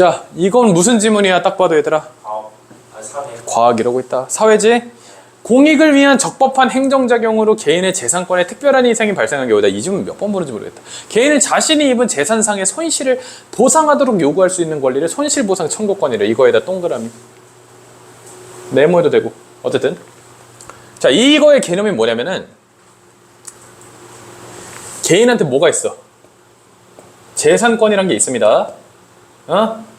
자, 이건 무슨 지문이야? 딱 봐도 얘들아. 과학 이러고 있다. 사회지? 공익을 위한 적법한 행정작용으로 개인의 재산권에 특별한 희생이 발생한 경우다. 이 질문 몇 번 보는지 모르겠다. 개인은 자신이 입은 재산상의 손실을 보상하도록 요구할 수 있는 권리를 손실보상 청구권이래. 이거에다 동그라미. 네모해도 되고. 어쨌든. 자, 이거의 개념이 뭐냐면은 개인한테 뭐가 있어? 재산권이란 게 있습니다. 어?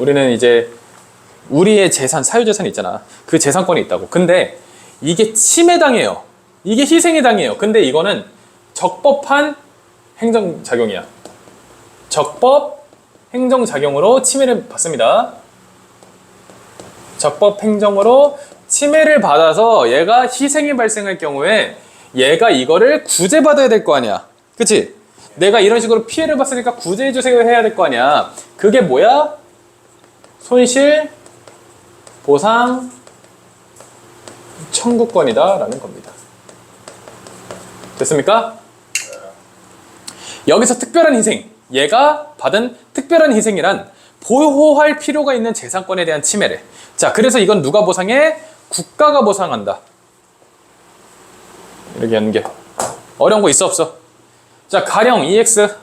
우리는 이제 우리의 재산, 사유재산이 있잖아. 그 재산권이 있다고. 근데 이게 침해당해요. 이게 희생이 당해요. 근데 이거는 적법한 행정작용이야. 적법 행정작용으로 침해를 받습니다. 적법 행정으로 침해를 받아서 얘가 희생이 발생할 경우에 얘가 이거를 구제받아야 될 거 아니야. 그치? 내가 이런 식으로 피해를 봤으니까 구제해주세요 해야 될 거 아니야. 그게 뭐야? 손실 보상 청구권이다 라는 겁니다. 됐습니까? 여기서 특별한 희생, 얘가 받은 특별한 희생이란 보호할 필요가 있는 재산권에 대한 침해래. 자, 그래서 이건 누가 보상해? 국가가 보상한다. 이렇게 연계. 어려운 거 있어 없어? 자, 가령 EX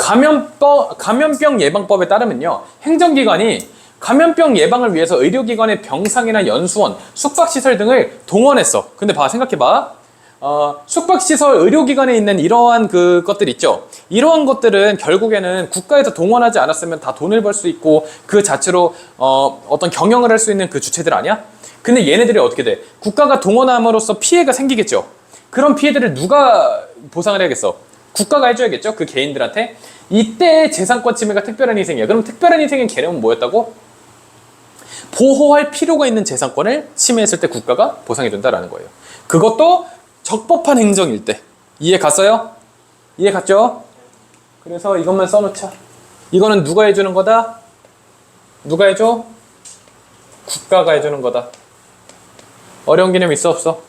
감염법, 감염병 예방법에 따르면요. 행정기관이 감염병 예방을 위해서 의료기관의 병상이나 연수원, 숙박시설 등을 동원했어. 근데 봐, 생각해봐. 어, 숙박시설, 의료기관에 있는 이러한 그 것들 있죠. 이러한 것들은 결국에는 국가에서 동원하지 않았으면 다 돈을 벌 수 있고 그 자체로 어, 어떤 경영을 할 수 있는 그 주체들 아니야? 근데 얘네들이 어떻게 돼? 국가가 동원함으로써 피해가 생기겠죠. 그런 피해들을 누가 보상을 해야겠어? 국가가 해줘야겠죠. 그 개인들한테. 이때 재산권 침해가 특별한 희생이야. 그럼 특별한 희생의 개념은 뭐였다고? 보호할 필요가 있는 재산권을 침해했을 때 국가가 보상해준다라는 거예요. 그것도 적법한 행정일 때. 이해 갔어요? 이해 갔죠? 그래서 이것만 써놓자. 이거는 누가 해주는 거다? 누가 해줘? 국가가 해주는 거다. 어려운 개념 있어 없어?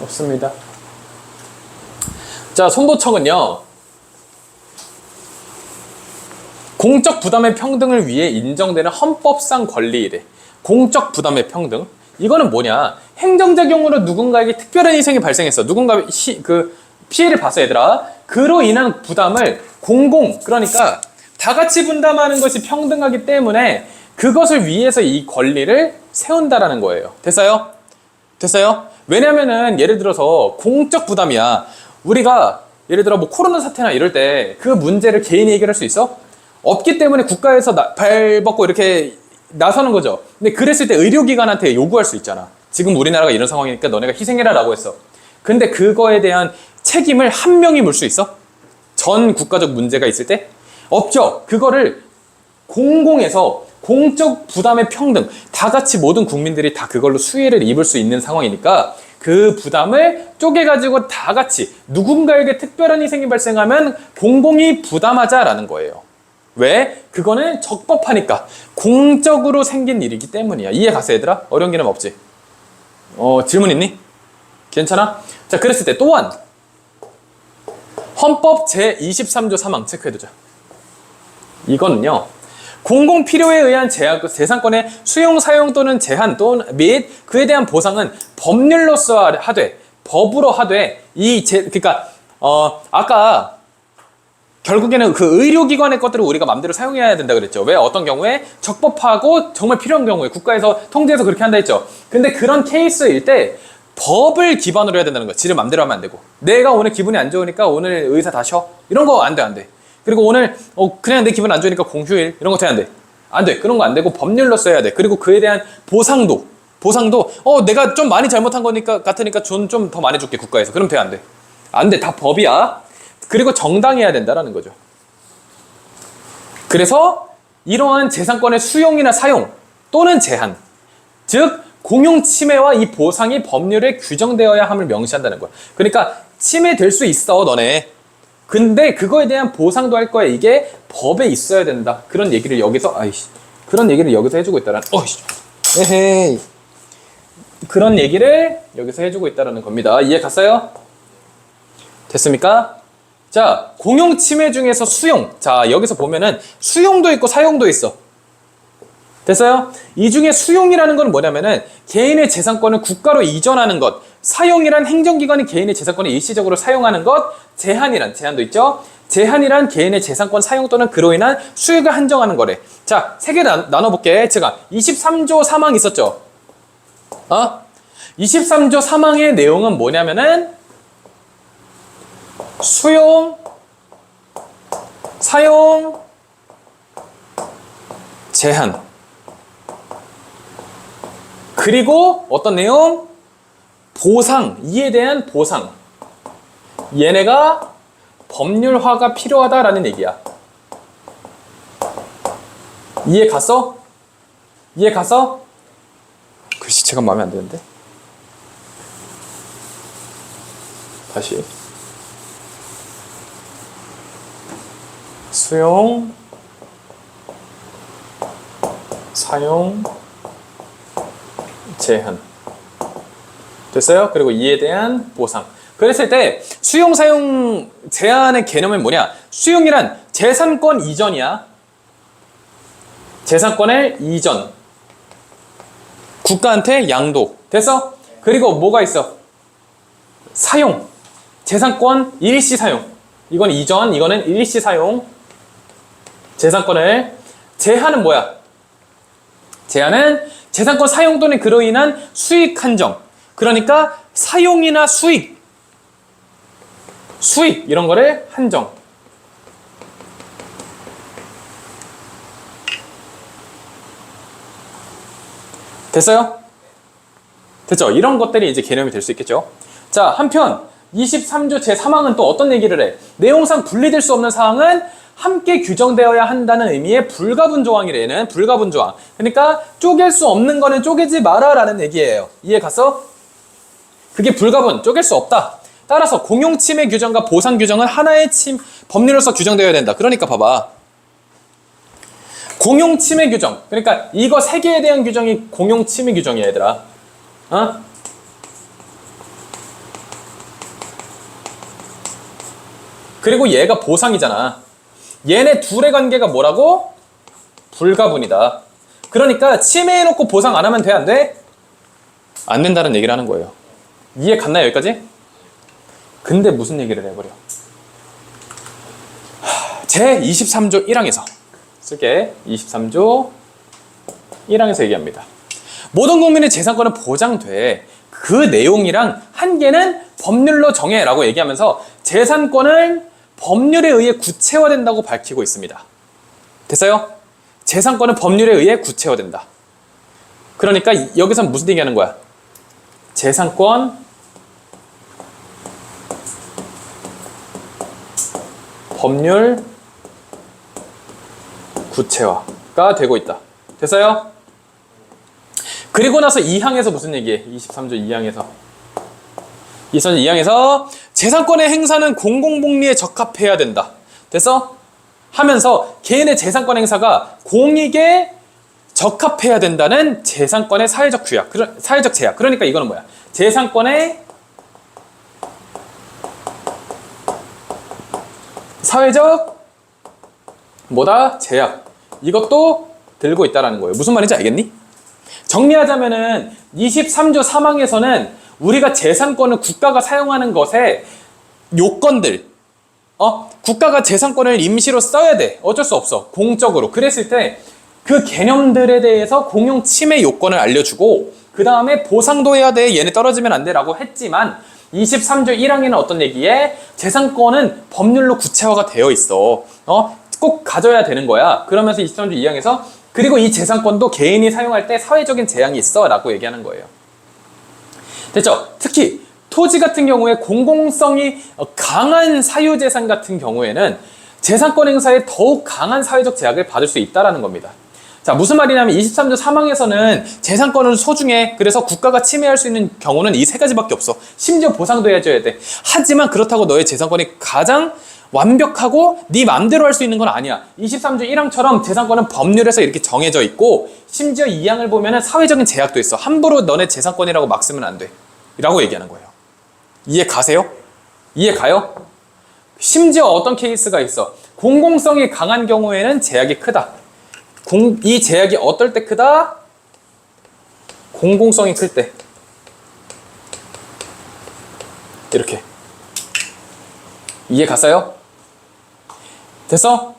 없습니다. 자, 손보청은요. 공적 부담의 평등을 위해 인정되는 헌법상 권리이래. 공적 부담의 평등. 이거는 뭐냐? 행정작용으로 누군가에게 특별한 희생이 발생했어. 누군가 희, 그 피해를 봤어, 얘들아. 그로 인한 부담을 공공, 그러니까 다 같이 분담하는 것이 평등하기 때문에 그것을 위해서 이 권리를 세운다라는 거예요. 됐어요? 됐어요? 왜냐면은 예를 들어서 공적 부담이야. 우리가 예를 들어 뭐 코로나 사태나 이럴 때 그 문제를 개인이 해결할 수 있어? 없기 때문에 국가에서 나- 발 벗고 이렇게 나서는 거죠. 근데 그랬을 때 의료기관한테 요구할 수 있잖아. 지금 우리나라가 이런 상황이니까 너네가 희생해라 라고 했어. 근데 그거에 대한 책임을 한 명이 물 수 있어? 전 국가적 문제가 있을 때? 없죠. 그거를 공공에서 공적 부담의 평등, 다 같이 모든 국민들이 다 그걸로 수혜를 입을 수 있는 상황이니까 그 부담을 쪼개가지고 다 같이 누군가에게 특별한 희생이 발생하면 공공이 부담하자라는 거예요. 왜? 그거는 적법하니까 공적으로 생긴 일이기 때문이야. 이해 갔어, 얘들아? 어려운 개념 없지? 어, 질문 있니? 괜찮아? 자, 그랬을 때 또한 헌법 제23조 3항 체크해두자. 이거는요. 공공 필요에 의한 제한, 재산권의 수용, 사용 또는 제한 또는 및 그에 대한 보상은 법률로서 하되 법으로 하되 이 제, 그러니까 어 아까 결국에는 그 의료기관의 것들을 우리가 마음대로 사용해야 된다 그랬죠. 왜? 어떤 경우에 적법하고 정말 필요한 경우에 국가에서 통제해서 그렇게 한다 했죠. 근데 그런 케이스일 때 법을 기반으로 해야 된다는 거야. 지를 마음대로 하면 안 되고. 내가 오늘 기분이 안 좋으니까 오늘 의사 다 쉬어. 이런 거 안 돼, 안 돼. 그리고 오늘 어 그냥 내 기분 안 좋으니까 공휴일 이런 거안 돼. 안 돼. 그런 거 안 되고 법률로 써야 돼. 그리고 그에 대한 보상도 보상도 어 내가 좀 많이 잘못한 거니까 같으니까 좀 좀 더 많이 줄게 국가에서. 그럼 돼 안 돼. 안 돼. 다 법이야. 그리고 정당해야 된다라는 거죠. 그래서 이러한 재산권의 수용이나 사용 또는 제한, 즉 공용 침해와 이 보상이 법률에 규정되어야 함을 명시한다는 거야. 그러니까 침해될 수 있어, 너네. 근데 그거에 대한 보상도 할 거야. 이게 법에 있어야 된다. 그런 얘기를 여기서 아이씨. 그런 얘기를 여기서 해주고 있다라는. 어이씨. 에헤이. 그런 얘기를 여기서 해주고 있다라는 겁니다. 이해 갔어요? 됐습니까? 자, 공용 침해 중에서 수용. 자, 여기서 보면은 수용도 있고 사용도 있어. 됐어요? 이 중에 수용이라는 건 뭐냐면은 개인의 재산권을 국가로 이전하는 것. 사용이란 행정기관이 개인의 재산권을 일시적으로 사용하는 것. 제한이란 제한도 있죠? 제한이란 개인의 재산권 사용 또는 그로 인한 수익을 한정하는 거래. 자, 세 개 나눠볼게. 제가 23조 사망 있었죠? 어? 23조 사망의 내용은 뭐냐면은 수용, 사용, 제한. 그리고 어떤 내용? 보상, 이에 대한 보상. 얘네가 법률화가 필요하다라는 얘기야. 이해 갔어? 이해 갔어? 글씨체가 마음에 안 드는데? 다시. 수용, 사용, 제한. 됐어요? 그리고 이에 대한 보상. 그랬을 때 수용, 사용, 제한의 개념은 뭐냐? 수용이란 재산권 이전이야. 재산권의 이전. 국가한테 양도. 됐어? 그리고 뭐가 있어? 사용. 재산권 일시 사용. 이건 이전, 이거는 일시 사용. 재산권을. 제한은 뭐야? 제한은 재산권 사용 또는 그로 인한 수익 한정. 그러니까 사용이나 수익, 수익 이런 거를 한정. 됐어요? 됐죠? 이런 것들이 이제 개념이 될 수 있겠죠? 자, 한편 23조 제3항은 또 어떤 얘기를 해? 내용상 분리될 수 없는 사항은 함께 규정되어야 한다는 의미의 불가분 조항이래 얘는 불가분 조항. 그러니까 쪼갤 수 없는 거는 쪼개지 마라라는 얘기예요. 이해 갔어? 그게 불가분, 쪼갤 수 없다. 따라서 공용 침해 규정과 보상 규정은 하나의 침 법률로서 규정되어야 된다. 그러니까 봐봐. 공용 침해 규정. 그러니까 이거 세 개에 대한 규정이 공용 침해 규정이야, 얘들아. 어? 그리고 얘가 보상이잖아. 얘네 둘의 관계가 뭐라고? 불가분이다. 그러니까 침해해놓고 보상 안 하면 돼, 안 돼? 안 된다는 얘기를 하는 거예요. 이해 갔나요, 여기까지? 근데 무슨 얘기를 해버려? 제 23조 1항에서 쓸게 23조 1항에서 얘기합니다. 모든 국민의 재산권은 보장돼. 그 내용이랑 한계는 법률로 정해라고 얘기하면서 재산권을 법률에 의해 구체화된다고 밝히고 있습니다. 됐어요? 재산권은 법률에 의해 구체화된다. 그러니까 여기서 무슨 얘기하는 거야? 재산권 법률 구체화가 되고 있다. 됐어요? 그리고 나서 2항에서 무슨 얘기해? 23조 2항에서 23조 2항에서 재산권의 행사는 공공복리에 적합해야 된다. 됐어? 하면서 개인의 재산권 행사가 공익에 적합해야 된다는 재산권의 사회적 규약, 사회적 제약. 그러니까 이거는 뭐야? 재산권의 사회적 뭐다? 제약. 이것도 들고 있다라는 거예요. 무슨 말인지 알겠니? 정리하자면은 23조 3항에서는 우리가 재산권을 국가가 사용하는 것에 요건들, 어? 국가가 재산권을 임시로 써야 돼. 어쩔 수 없어. 공적으로. 그랬을 때 그 개념들에 대해서 공용 침해 요건을 알려주고 그 다음에 보상도 해야 돼. 얘네 떨어지면 안 돼 라고 했지만 23조 1항에는 어떤 얘기에 재산권은 법률로 구체화가 되어 있어. 어? 꼭 가져야 되는 거야. 그러면서 23조 2항에서 그리고 이 재산권도 개인이 사용할 때 사회적인 재앙이 있어 라고 얘기하는 거예요. 됐죠? 특히 토지 같은 경우에 공공성이 강한 사유재산 같은 경우에는 재산권 행사에 더욱 강한 사회적 제약을 받을 수 있다는 겁니다. 자, 무슨 말이냐면 23조 3항에서는 재산권은 소중해. 그래서 국가가 침해할 수 있는 경우는 이 세 가지밖에 없어. 심지어 보상도 해줘야 돼. 하지만 그렇다고 너의 재산권이 가장 완벽하고 네 맘대로 할 수 있는 건 아니야. 23조 1항처럼 재산권은 법률에서 이렇게 정해져 있고 심지어 2항을 보면은 사회적인 제약도 있어. 함부로 너네 재산권이라고 막 쓰면 안 돼. 라고 얘기하는 거예요. 이해 가세요? 이해 가요? 심지어 어떤 케이스가 있어. 공공성이 강한 경우에는 제약이 크다. 공, 이 제약이 어떨 때 크다? 공공성이 클 때. 이렇게. 이해 갔어요? 됐어?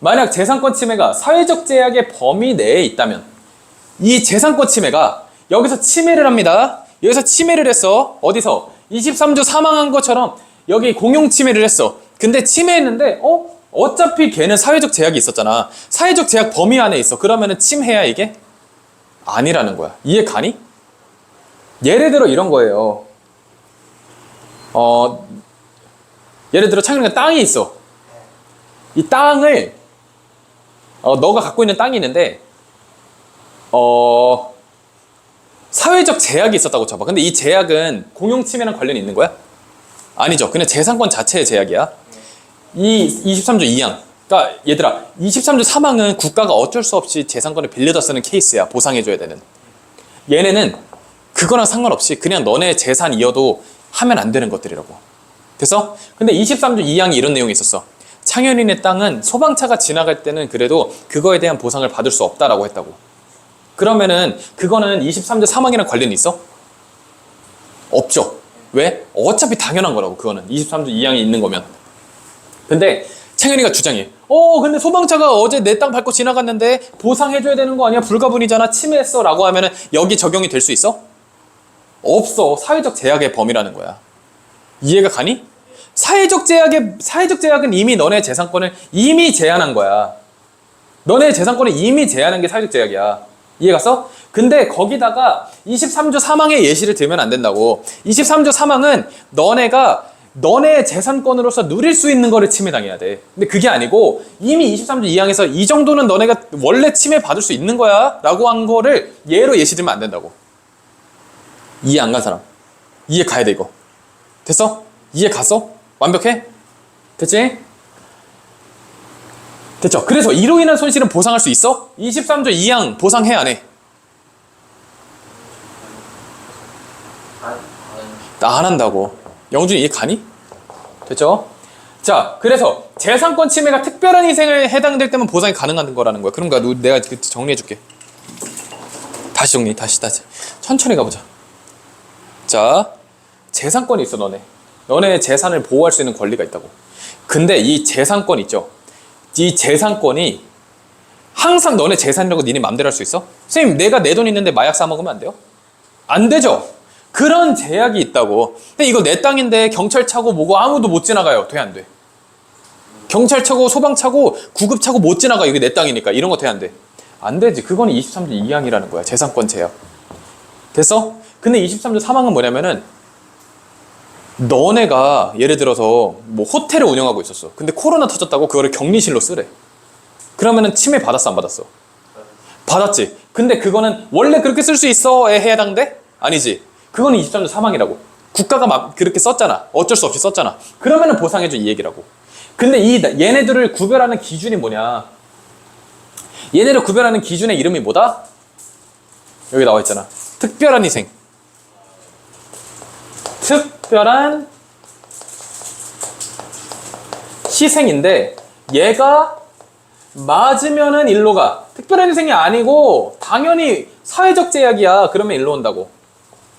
만약 재산권 침해가 사회적 제약의 범위 내에 있다면 이 재산권 침해가 여기서 침해를 합니다. 여기서 침해를 했어. 어디서? 23조 사망한 것처럼 여기 공용 침해를 했어. 근데 침해했는데 어? 어차피 걔는 사회적 제약이 있었잖아. 사회적 제약 범위 안에 있어. 그러면은 침해야 이게? 아니라는 거야. 이해 가니? 예를 들어 이런 거예요. 어, 예를 들어 창현이가 땅이 있어. 이 땅을 어, 너가 갖고 있는 땅이 있는데 어, 사회적 제약이 있었다고 쳐봐. 근데 이 제약은 공용 침해랑 관련이 있는 거야? 아니죠. 그냥 재산권 자체의 제약이야. 이 23조 2항. 그러니까 얘들아, 23조 3항은 국가가 어쩔 수 없이 재산권을 빌려다 쓰는 케이스야. 보상해줘야 되는. 얘네는 그거랑 상관없이 그냥 너네 재산이어도 하면 안 되는 것들이라고. 됐어? 근데 23조 2항이 이런 내용이 있었어. 창현이네 땅은 소방차가 지나갈 때는 그래도 그거에 대한 보상을 받을 수 없다라고 했다고. 그러면은 그거는 23조 3항이랑 관련이 있어? 없죠. 왜? 어차피 당연한 거라고 그거는 23조 2항이 있는 거면. 근데 창현이가 주장해. 어, 근데 소방차가 어제 내 땅 밟고 지나갔는데 보상해줘야 되는 거 아니야? 불가분이잖아. 침해했어. 라고 하면은 여기 적용이 될 수 있어? 없어. 사회적 제약의 범위라는 거야. 이해가 가니? 사회적 제약의, 사회적 제약은 이미 너네 재산권을 이미 제한한 거야. 너네 재산권을 이미 제한한 게 사회적 제약이야. 이해 갔어? 근데 거기다가 23조 3항의 예시를 들면 안 된다고. 23조 3항은 너네가 너네 재산권으로서 누릴 수 있는 거를 침해당해야 돼. 근데 그게 아니고 이미 23조 2항에서 이 정도는 너네가 원래 침해 받을 수 있는 거야. 라고 한 거를 예로 예시 들면 안 된다고. 이해 안 간 사람. 이해 가야 돼, 이거. 됐어? 이해 갔어? 완벽해? 됐지? 됐죠? 그래서 이로 인한 손실은 보상할 수 있어? 23조 2항 보상해 안 해? 안, 나안 한다고. 영준이 이해 가니? 됐죠? 자, 그래서 재산권 침해가 특별한 희생을 해당될 때만 보상이 가능한 거라는 거야. 너 내가 그 정리해 줄게. 다시 정리, 다시, 다시. 천천히 가보자. 자, 재산권이 있어, 너네. 너네 재산을 보호할 수 있는 권리가 있다고. 근데 이 재산권 있죠? 이 재산권이 항상 너네 재산이라고 니네 맘대로 할 수 있어? 선생님, 내가 내 돈 있는데 마약 사 먹으면 안 돼요? 안 되죠? 그런 제약이 있다고. 근데 이거 내 땅인데 경찰 차고 뭐고 아무도 못 지나가요. 돼, 안 돼? 경찰 차고 소방 차고 구급 차고 못 지나가. 이게 내 땅이니까. 이런 거 돼, 안 돼? 안 되지. 그거는 23조 2항이라는 거야. 재산권 제약. 됐어? 근데 23조 3항은 뭐냐면은 너네가 예를 들어서 뭐 호텔을 운영하고 있었어. 근데 코로나 터졌다고 그거를 격리실로 쓰래. 그러면은 침해 받았어, 안 받았어? 받았지. 근데 그거는 원래 그렇게 쓸 수 있어에 해당돼? 아니지. 그거는 23조 3항이라고. 국가가 막 그렇게 썼잖아. 어쩔 수 없이 썼잖아. 그러면은 보상해줘 이 얘기라고. 근데 이 얘네들을 구별하는 기준이 뭐냐? 얘네를 구별하는 기준의 이름이 뭐다? 여기 나와 있잖아. 특별한 희생. 특별한 희생인데 얘가 맞으면은 일로 가. 특별한 희생이 아니고 당연히 사회적 제약이야. 그러면 일로 온다고.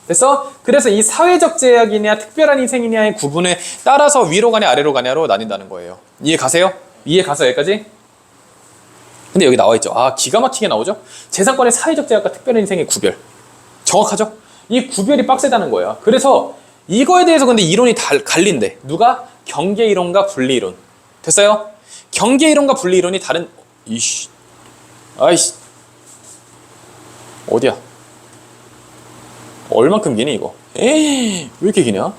됐어? 그래서 이 사회적 제약이냐 특별한 희생이냐의 구분에 따라서 위로 가냐 아래로 가냐로 나뉜다는 거예요. 이해 가세요? 이해 가서 여기까지? 근데 여기 나와 있죠. 아 기가 막히게 나오죠? 재산권의 사회적 제약과 특별한 희생의 구별. 정확하죠? 이 구별이 빡세다는 거예요. 그래서 이거에 대해서 근데 이론이 달, 갈린대. 누가? 경계 이론과 분리 이론. 됐어요? 경계 이론과 분리 이론이 다른 이씨. 아이씨. 어디야? 얼만큼 기니 이거? 에이, 왜 이렇게 기냐?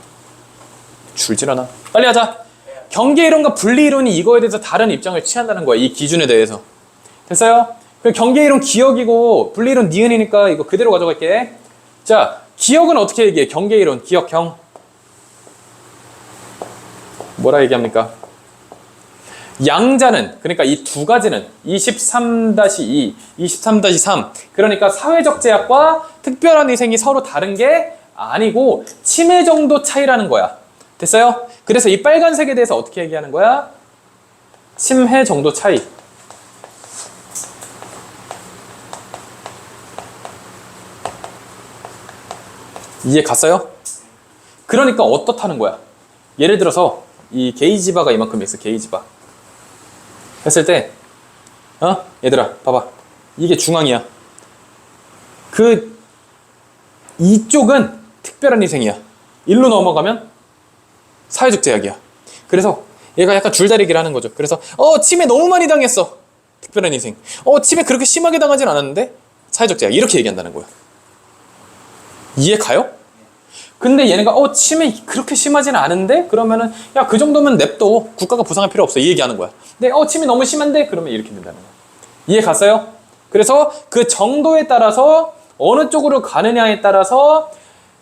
줄질 않아. 빨리 하자. 경계 이론과 분리 이론이 이거에 대해서 다른 입장을 취한다는 거야. 이 기준에 대해서. 됐어요? 그 경계 이론 기억이고 분리 이론 니은이니까 이거 그대로 가져갈게. 자, 기억은 어떻게 얘기해? 경계 이론, 기억형. 뭐라 얘기합니까? 양자는 그러니까 이 두 가지는 23-2, 23-3 그러니까 사회적 제약과 특별한 희생이 서로 다른 게 아니고 침해 정도 차이라는 거야. 됐어요? 그래서 이 빨간색에 대해서 어떻게 얘기하는 거야? 침해 정도 차이. 이해 갔어요? 그러니까 어떻다는 거야? 예를 들어서 이 게이지 바가 이만큼 있어 게이지 바. 했을 때 어? 얘들아 봐봐. 이게 중앙이야. 그 이쪽은 특별한 희생이야. 일로 넘어가면 사회적 제약이야. 그래서 얘가 약간 줄다리기를 하는 거죠. 그래서 어 침해 너무 많이 당했어. 특별한 희생. 어 침해 그렇게 심하게 당하진 않았는데 사회적 제약. 이렇게 얘기한다는 거야. 이해 가요? 근데 얘네가 어 침해 그렇게 심하지는 않은데? 그러면은 야 그 정도면 냅둬. 국가가 보상할 필요 없어. 이 얘기하는 거야. 근데 어 침해 너무 심한데? 그러면 이렇게 된다는 거야. 이해 갔어요? 그래서 그 정도에 따라서 어느 쪽으로 가느냐에 따라서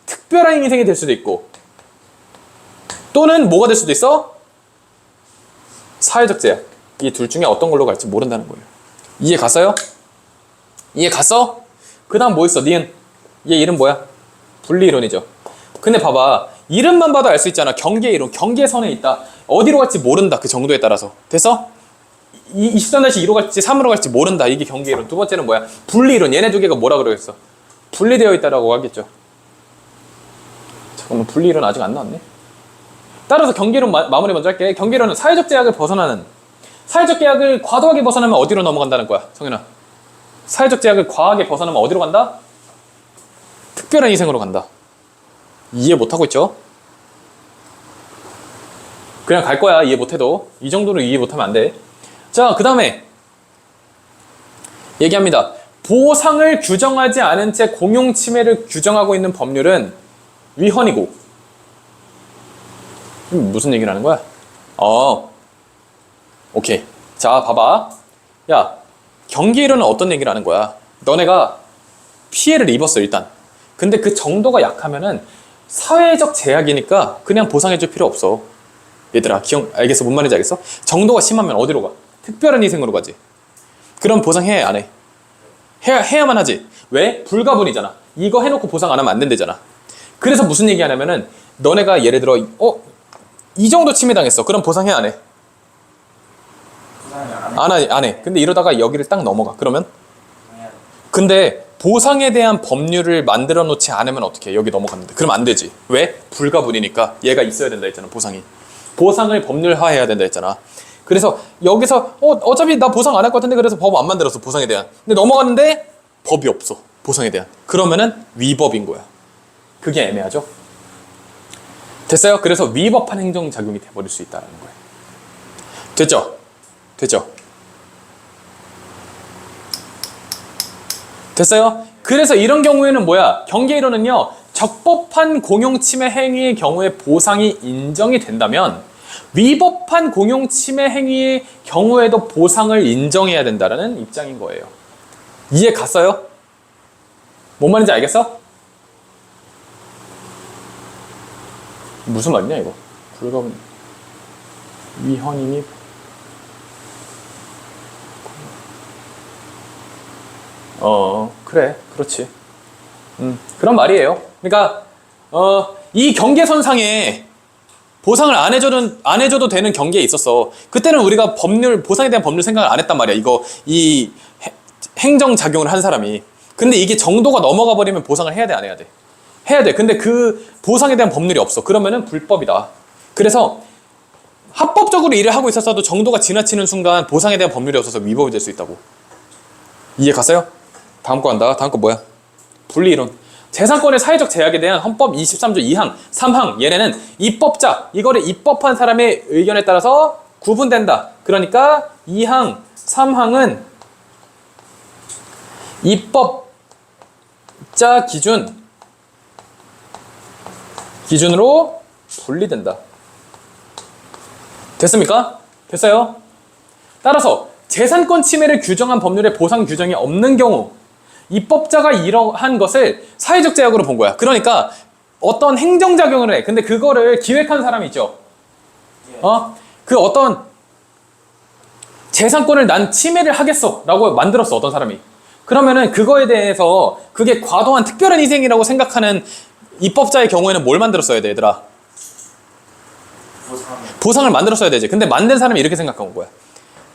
특별한 인생이 될 수도 있고 또는 뭐가 될 수도 있어? 사회적 제약 이 둘 중에 어떤 걸로 갈지 모른다는 거예요. 이해 갔어요? 이해 갔어? 그 다음 뭐 있어? 니은. 얘 이름 뭐야? 분리이론이죠 근데 봐봐 이름만 봐도 알 수 있잖아. 경계 이론 경계선에 있다. 어디로 갈지 모른다 그 정도에 따라서. 됐어? 이 23-2로 갈지 3으로 갈지 모른다. 이게 경계 이론 두 번째는 뭐야? 분리 이론. 얘네 두 개가 뭐라 그러겠어? 분리되어 있다라고 하겠죠. 잠깐만 분리 이론 아직 안 나왔네? 따라서 경계 이론 마, 마무리 먼저 할게. 경계 이론은 사회적 제약을 벗어나는 사회적 제약을 과도하게 벗어나면 어디로 넘어간다는 거야 성현아? 사회적 제약을 과하게 벗어나면 어디로 간다? 특별한 희생으로 간다 이해 못하고 있죠? 그냥 갈 거야 이해 못해도. 이 정도로 이해 못하면 안돼자 그 다음에 얘기합니다. 보상을 규정하지 않은 채 공용 침해를 규정하고 있는 법률은 위헌이고. 음, 무슨 얘기를 하는 거야? 어. 오케이. 자 봐봐. 야 경계이론은 어떤 얘기를 하는 거야? 너네가 피해를 입었어 일단. 근데 그 정도가 약하면은 사회적 제약이니까 그냥 보상해줄 필요 없어. 얘들아, 기억, 알겠어? 뭔 말인지 알겠어? 정도가 심하면 어디로 가? 특별한 희생으로 가지. 그럼 보상해, 안 해? 해야, 해야만 하지. 왜? 불가분이잖아. 이거 해놓고 보상 안 하면 안 된대잖아. 그래서 무슨 얘기 하냐면은, 너네가 예를 들어, 어? 이 정도 침해당했어. 그럼 보상해, 안 해? 안안 해, 안 해. 근데 이러다가 여기를 딱 넘어가. 그러면? 근데 보상에 대한 법률을 만들어 놓지 않으면 어떻게 해? 여기 넘어갔는데 그럼 안 되지 왜? 불가분이니까 얘가 있어야 된다 했잖아 보상이 보상을 법률화해야 된다 했잖아 그래서 여기서 어, 어차피 나 보상 안 할 것 같은데 그래서 법 안 만들었어 보상에 대한 근데 넘어갔는데 법이 없어 보상에 대한 그러면은 위법인 거야 그게 애매하죠 됐어요? 그래서 위법한 행정작용이 돼버릴 수 있다는 거예요 됐죠? 됐죠? 됐어요? 그래서 이런 경우에는 뭐야? 경계이론은요, 적법한 공용 침해 행위의 경우에 보상이 인정이 된다면, 위법한 공용 침해 행위의 경우에도 보상을 인정해야 된다는 입장인 거예요. 이해 갔어요? 뭔 말인지 알겠어? 무슨 말이냐, 이거? 불가분, 위헌이 어, 그래. 그렇지. 음, 그런 말이에요. 그러니까, 어, 이 경계선상에 보상을 안 해줘도, 안 해줘도 되는 경계에 있었어. 그때는 우리가 법률, 보상에 대한 법률 생각을 안 했단 말이야. 이거, 이 해- 행정작용을 한 사람이. 근데 이게 정도가 넘어가 버리면 보상을 해야 돼, 안 해야 돼? 해야 돼. 근데 그 보상에 대한 법률이 없어. 그러면은 불법이다. 그래서 합법적으로 일을 하고 있었어도 정도가 지나치는 순간 보상에 대한 법률이 없어서 위법이 될 수 있다고. 이해 갔어요? 다음 거 한다. 다음 거 뭐야? 분리이론. 재산권의 사회적 제약에 대한 헌법 23조 2항, 3항 얘네는 입법자, 이거를 입법한 사람의 의견에 따라서 구분된다. 그러니까 2항, 3항은 입법자 기준 기준으로 분리된다. 됐습니까? 됐어요? 따라서 재산권 침해를 규정한 법률에 보상 규정이 없는 경우 입법자가 이러한 것을 사회적 제약으로 본 거야. 그러니까 어떤 행정작용을 해. 근데 그거를 기획한 사람이 있죠. 어? 그 어떤 재산권을 난 침해를 하겠어 라고 만들었어 어떤 사람이 그러면은 그거에 대해서 그게 과도한 특별한 희생이라고 생각하는 입법자의 경우에는 뭘 만들었어야 돼 얘들아 보상을 보상을 만들었어야 되지. 근데 만든 사람이 이렇게 생각한 거야.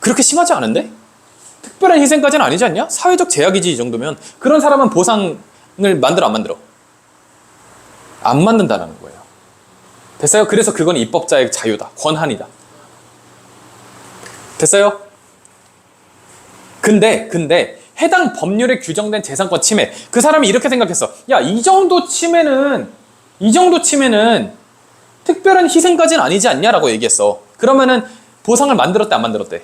그렇게 심하지 않은데? 특별한 희생까지는 아니지 않냐? 사회적 제약이지 이 정도면 그런 사람은 보상을 만들어 안 만들어? 안 만든다는 거예요. 됐어요? 그래서 그건 입법자의 자유다. 권한이다. 됐어요? 근데 근데 해당 법률에 규정된 재산권 침해 그 사람이 이렇게 생각했어. 야 이 정도 침해는 이 정도 침해는 특별한 희생까지는 아니지 않냐라고 얘기했어. 그러면은 보상을 만들었대 안 만들었대?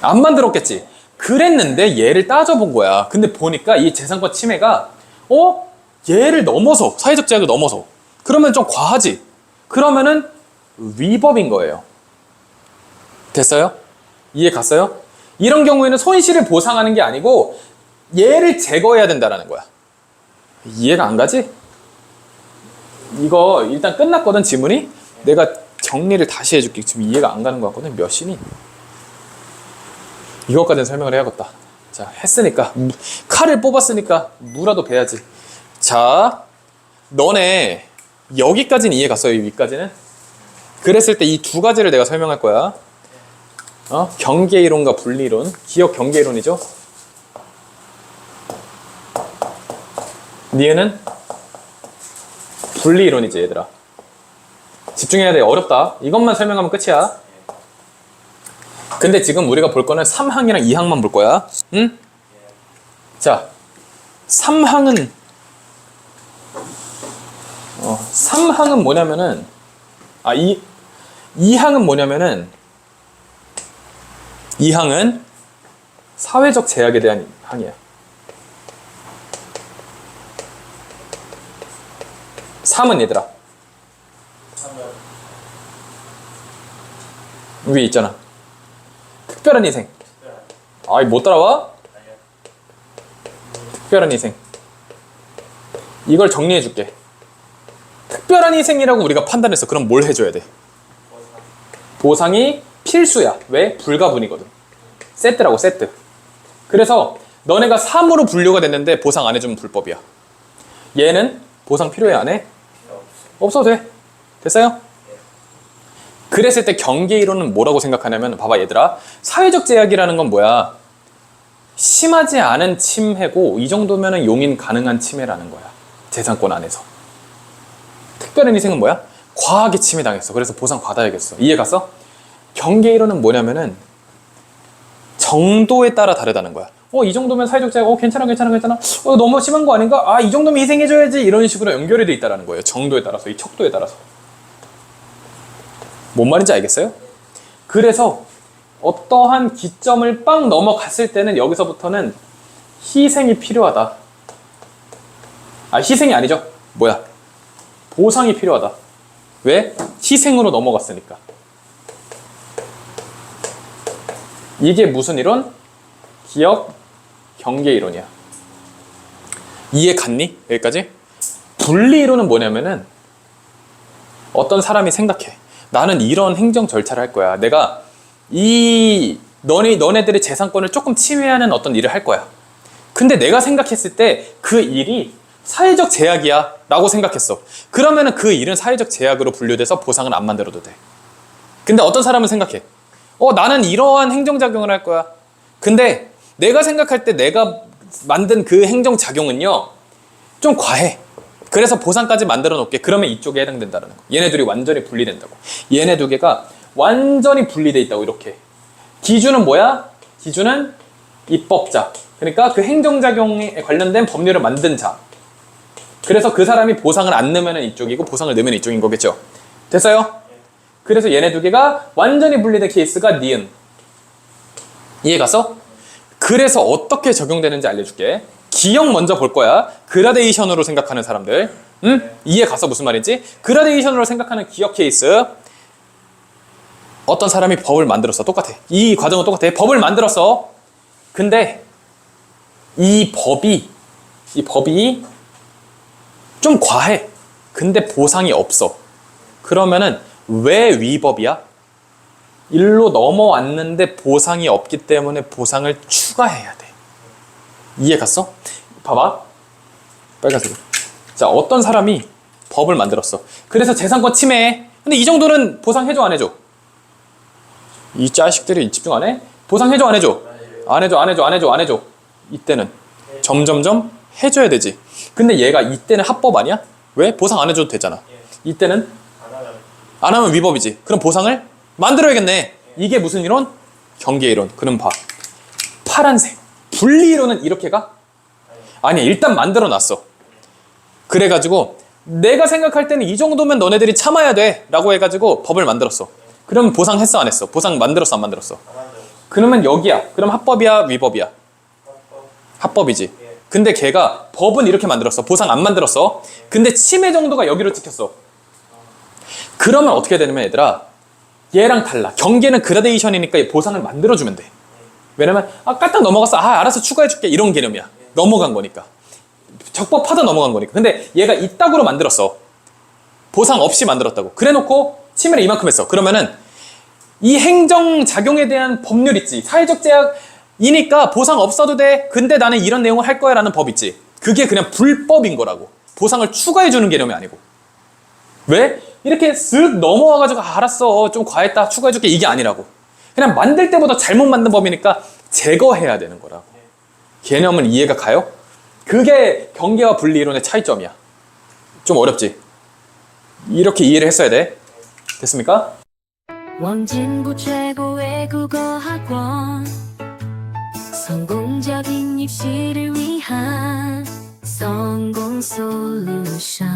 안 만들었겠지. 그랬는데 얘를 따져본 거야. 근데 보니까 이 재산권 침해가 어 얘를 넘어서 사회적 제약을 넘어서 그러면 좀 과하지. 그러면은 위법인 거예요. 됐어요? 이해 갔어요? 이런 경우에는 손실을 보상하는 게 아니고 얘를 제거해야 된다라는 거야. 이해가 안 가지? 이거 일단 끝났거든 지문이 내가 정리를 다시 해줄게 지금 이해가 안 가는 것 같거든 몇 시니 이것까지는 설명을 해야겠다. 자 했으니까. 무- 칼을 뽑았으니까 무라도 베야지. 자 너네 여기까지는 이해 갔어요 이 위까지는? 그랬을 때 이 두 가지를 내가 설명할 거야. 어? 경계 이론과 분리론. 기억 경계 이론이죠? 니은은 분리 이론이지 얘들아. 집중해야 돼. 어렵다. 이것만 설명하면 끝이야 근데 지금 우리가 볼 거는 3항이랑 2항만 볼 거야 응? 자 3항은 어, 3항은 뭐냐면은 아, 이 2항은 뭐냐면은 2항은 사회적 제약에 대한 항이야 3은 얘들아 위에 있잖아. 특별한 희생. 아이 못 따라와? 특별한 희생. 이걸 정리해 줄게. 특별한 희생이라고 우리가 판단했어. 그럼 뭘 해줘야 돼? 보상 보상이 필수야. 왜? 불가분이거든. 세트라고 세트. 그래서 너네가 3으로 분류가 됐는데 보상 안 해주면 불법이야. 얘는 보상 필요해 안 해? 없어도 돼. 됐어요? 그랬을 때 경계 이론은 뭐라고 생각하냐면 봐봐 얘들아 사회적 제약이라는 건 뭐야? 심하지 않은 침해고 이 정도면 용인 가능한 침해라는 거야 재산권 안에서. 특별한 희생은 뭐야? 과하게 침해당했어. 그래서 보상 받아야겠어. 이해 갔어? 경계 이론은 뭐냐면은 정도에 따라 다르다는 거야. 어 이 정도면 사회적 제약 어 괜찮아 괜찮아 괜찮아. 어 너무 심한 거 아닌가? 아 이 정도면 희생해줘야지. 이런 식으로 연결이 돼 있다라는 거예요. 정도에 따라서 이 척도에 따라서 뭔 말인지 알겠어요? 그래서 어떠한 기점을 빵 넘어갔을 때는 여기서부터는 희생이 필요하다. 아, 희생이 아니죠. 뭐야? 보상이 필요하다. 왜? 희생으로 넘어갔으니까. 이게 무슨 이론? 기억 경계 이론이야. 이해 갔니? 여기까지? 분리 이론은 뭐냐면은 어떤 사람이 생각해. 나는 이런 행정 절차를 할 거야. 내가 이 너네 너네들의 재산권을 조금 침해하는 어떤 일을 할 거야. 근데 내가 생각했을 때 그 일이 사회적 제약이야 라고 생각했어. 그러면은 그 일은 사회적 제약으로 분류돼서 보상을 안 만들어도 돼. 근데 어떤 사람은 생각해. 어, 나는 이러한 행정작용을 할 거야. 근데 내가 생각할 때 내가 만든 그 행정작용은요, 좀 과해. 그래서 보상까지 만들어 놓을게. 그러면 이쪽에 해당된다는 거. 얘네 둘이 완전히 분리된다고. 얘네 두 개가 완전히 분리돼 있다고, 이렇게. 기준은 뭐야? 기준은 입법자. 그러니까 그 행정작용에 관련된 법률을 만든 자. 그래서 그 사람이 보상을 안 넣으면 이쪽이고 보상을 넣으면 이쪽인 거겠죠. 됐어요? 그래서 얘네 두 개가 완전히 분리된 케이스가 니은. 이해 갔어? 그래서 어떻게 적용되는지 알려줄게. 기억 먼저 볼 거야. 그라데이션으로 생각하는 사람들. 응? 이해 갔어? 무슨 말인지? 그라데이션으로 생각하는 기억 케이스. 어떤 사람이 법을 만들었어. 똑같아. 이 과정은 똑같아. 법을 만들었어. 근데 이 법이, 이 법이 좀 과해. 근데 보상이 없어. 그러면은 왜 위법이야? 일로 넘어왔는데 보상이 없기 때문에 보상을 추가해야 돼. 이해 갔어? 봐봐. 빨간색. 자, 어떤 사람이 법을 만들었어. 그래서 재산권 침해해. 근데 이 정도는 보상 해줘 안 해줘? 이 자식들이 집중 안 해? 보상 해줘 안 해줘? 안 해줘 안 해줘 안 해줘 안 해줘 이때는 점점점 해줘야 되지 근데 얘가 이때는 합법 아니야? 왜? 보상 안 해줘도 되잖아 이때는 안 하면 위법이지 그럼 보상을 만들어야겠네 이게 무슨 이론? 경계 이론 그럼 봐 파란색 분리 이론은 이렇게 가? 아니 일단 만들어 놨어 그래가지고 내가 생각할 때는 이 정도면 너네들이 참아야 돼 라고 해가지고 법을 만들었어 그럼 보상했어 안 했어? 보상 만들었어 안 만들었어? 그러면 여기야 그럼 합법이야 위법이야? 합법 합법이지 예. 근데 걔가 법은 이렇게 만들었어 보상 안 만들었어 근데 침해 정도가 여기로 찍혔어 그러면 어떻게 되냐면 얘들아 얘랑 달라 경계는 그라데이션이니까 보상을 만들어주면 돼 왜냐면 아 까딱 넘어갔어 아 알아서 추가해줄게. 이런 개념이야. 넘어간 거니까. 적법하다 넘어간 거니까. 근데 얘가 이따구로 만들었어. 보상 없이 만들었다고. 그래놓고 침해를 이만큼 했어. 그러면은 이 행정 작용에 대한 법률 있지. 사회적 제약이니까 보상 없어도 돼. 근데 나는 이런 내용을 할 거야 라는 법 있지. 그게 그냥 불법인 거라고. 보상을 추가해 주는 개념이 아니고. 왜? 이렇게 쓱 넘어와가지고 아, 알았어. 좀 과했다. 추가해줄게. 이게 아니라고 그냥 만들 때보다 잘못 만든 법이니까 제거해야 되는 거라고 개념은 이해가 가요? 그게 경계와 분리 이론의 차이점이야 좀 어렵지? 이렇게 이해를 했어야 돼 됐습니까? 원진구 최고의 국어학원 성공적인 입시를 위한 성공 솔루션